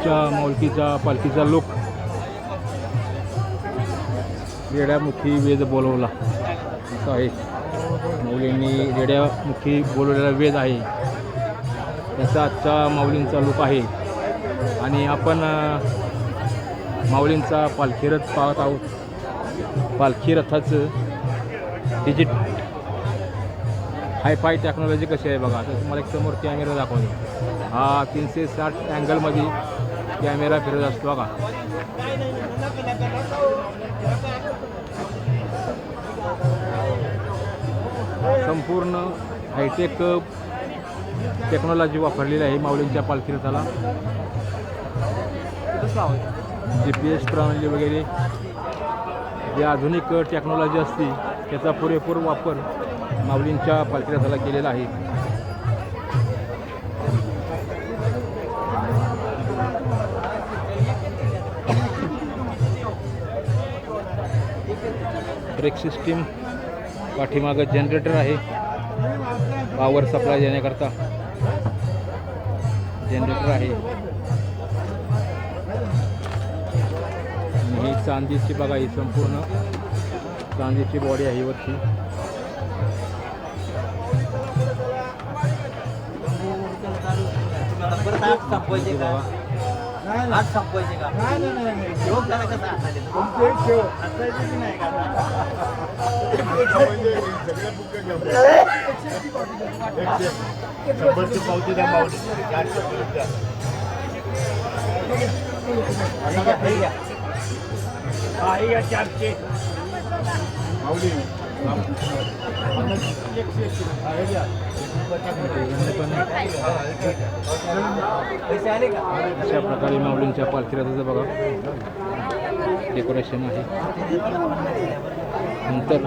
आजच्या माऊलकीचा पालखीचा लोक रेड्यामुखी वेद बोलवला. असं आहे. माऊलींनी रेड्यामुखी बोलवलेला वेद आहे. त्याचा आजचा माऊलींचा लोक आहे. आणि आपण माऊलींचा पालखी रथ पाहत आहोत. पालखी रथाचं डिजिट हायफाय टेक्नॉलॉजी कशी आहे बघा. तर तुम्हाला एक समोर कॅमेरा दाखवतो. हा तीनशे साठ अँगलमध्ये कॅमेरा फिरत असतो बघा. संपूर्ण हायटेक टेक्नॉलॉजी वापरलेली आहे माऊलींच्या पालखी रथाला जी पी एस प्रणाली वगैरे. जी आधुनिक टेक्नॉलॉजी असते त्याचा पुरेपूर वापर माऊलींच्या पालखी रथाला केलेला आहे. ब्रेक सिस्टीम पाठीमागं जनरेटर आहे. पॉवर सप्लाय देण्याकरता जनरेटर आहे. आणि ही चांदीची बघा, ही संपूर्ण चांदीची बॉडी आहे वरची. परत संपवायचे का योग झाला कसा नाही शंभरची पावती द्या चारशे पावती द्या. हे हे. हा, हे चारशे माऊली पैसे आले का अशा प्रकारे माऊलींच्या पालखी बघा डेकोरेशन आहे. नंतर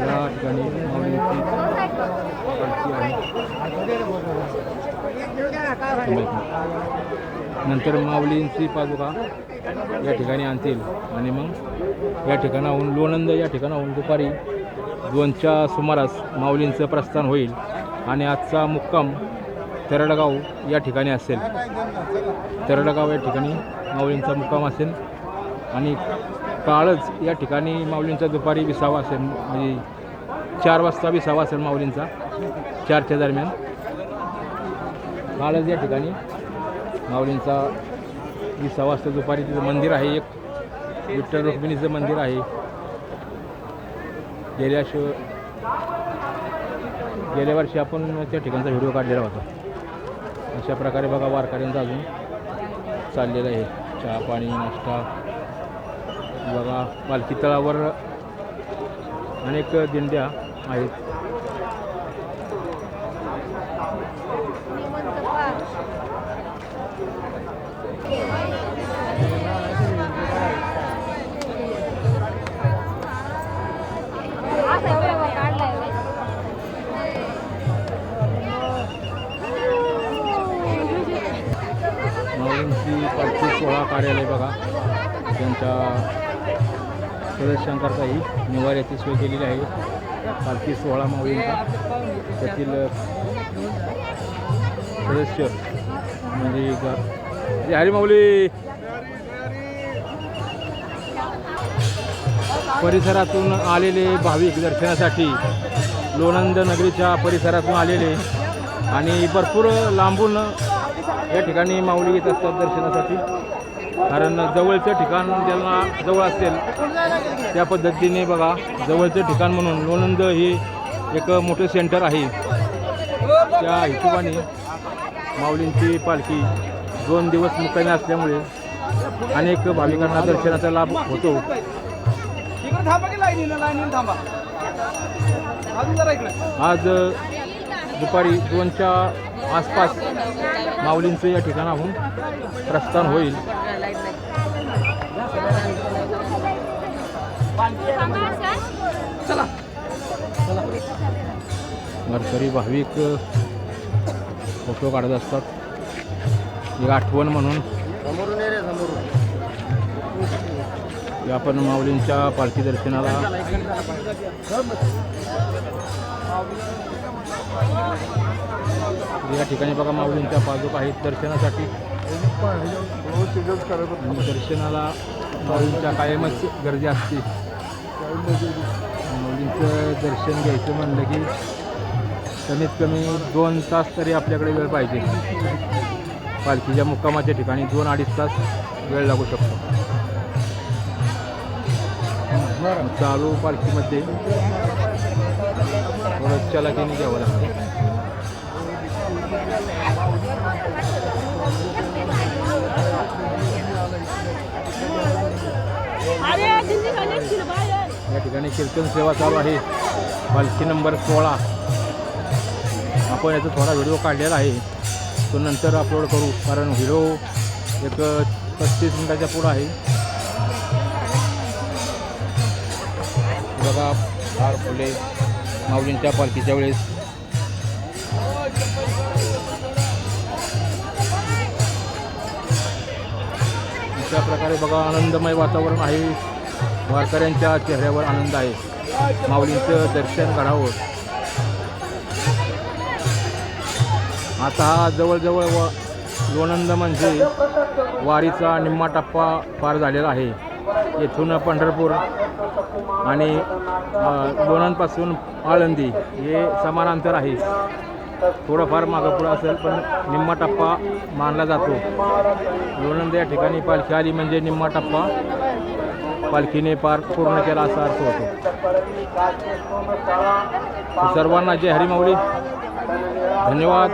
या ठिकाणी माऊलींची पालखी आहे. नंतर माऊलींची पादुका या ठिकाणी आणतील. आणि मग या ठिकाणाहून लोणंद या ठिकाणाहून दुपारी दोनच्या सुमारास माऊलींचं प्रस्थान होईल. आणि आजचा मुक्काम तरडगाव या ठिकाणी असेल. तरडगाव या ठिकाणी माऊलींचा मुक्काम असेल. आणि काळच या ठिकाणी माऊलींचा दुपारी विसावा असेल. म्हणजे चार वाजता विसावा असेल माऊलींचा. चारच्या दरम्यान. काळच या ठिकाणी. माऊलींचा विसावा वाजता दुपारी तिथं मंदिर आहे एक. विठ्ठल रुक्मिणीचं मंदिर आहे. गेल्या शो गेल्या वर्षी आपण त्या ठिकाणचा व्हिडिओ काढलेला होता. अशा प्रकारे बघा वारकऱ्यांचा अजून चाललेलं आहे. चहा पाणी नाश्ता. बघा पालखी तळावर अनेक दिंड्या आहेत. माऊलींची पालखी कार्यालय बघा. त्यांच्या सदस्यांकरताही निवाऱ्याची सोय केलेली आहे. पालखी सोहळा माऊलींचा त्यातील सदस्य म्हणजे हरी माऊली. परिसरातून आलेले भाविक दर्शनासाठी लोणंद नगरीच्या परिसरातून आलेले आणि भरपूर लांबून या ठिकाणी माऊली येत असतात दर्शनासाठी. कारण जवळचं ठिकाण ज्यांना जवळ असेल त्या पद्धतीने बघा जवळचं ठिकाण म्हणून लोणंद हे एक मोठं सेंटर आहे. त्या हिशोबाने माऊलींची पालखी दोन दिवस मुक्कामी असल्यामुळे अनेक भाविकांना दर्शनाचा लाभ होतो. आज दुपारी दोनच्या आसपास माऊलींचं या ठिकाणाहून प्रस्थान होईल. वारकरी भाविक फोटो काढत असतात. एक आठवण म्हणून. आपण माऊलींच्या पालखी दर्शनाला या ठिकाणी बघा माऊलींच्या पादुका आहेत दर्शनासाठी. दर्शनाला माऊलींच्या कायमच गर्दी असते. माऊलींचं दर्शन घ्यायचं म्हणलं की कमीत कमी दोन तास तरी आपल्याकडे वेळ पाहिजे. पालखीच्या मुक्कामाच्या ठिकाणी दोन अडीच तास वेळ लागू शकतो. चालू पालखीमध्ये थोडं चलाकीने घ्यावं लागतं. अरे दिल्ली वाले सिलवाए या ठिकाणी कीर्तन सेवा चालू आहे. पालखी नंबर सोळा. आपण याचा थोडा व्हिडिओ काढलेला आहे. तो नंतर अपलोड करू कारण व्हिडिओ एक पस्तीस मिनिटाच्या पुढं आहे. बघा फार फुले. माऊलींच्या पालखीच्या वेळेस. अशा प्रकारे बघा आनंदमय वातावरण आहे. वारकऱ्यांच्या चेहऱ्यावर आनंद आहे. माऊलींचं दर्शन घडावं. आता हा जवळजवळ व लोणंद म्हणजे वारीचा निम्मा टप्पा पार झालेला आहे. येथून पंढरपूर आणि लोणंदपासून आळंदी हे समान अंतर आहे. थोडंफार मागं पुढं असेल पण निम्मा टप्पा मानला जातो. लोणंद या ठिकाणी पालखी आली म्हणजे निम्मा टप्पा पालखीने पार पूर्ण केला असा अर्थ होतो. सर्वांना जय हरी धन्यवाद.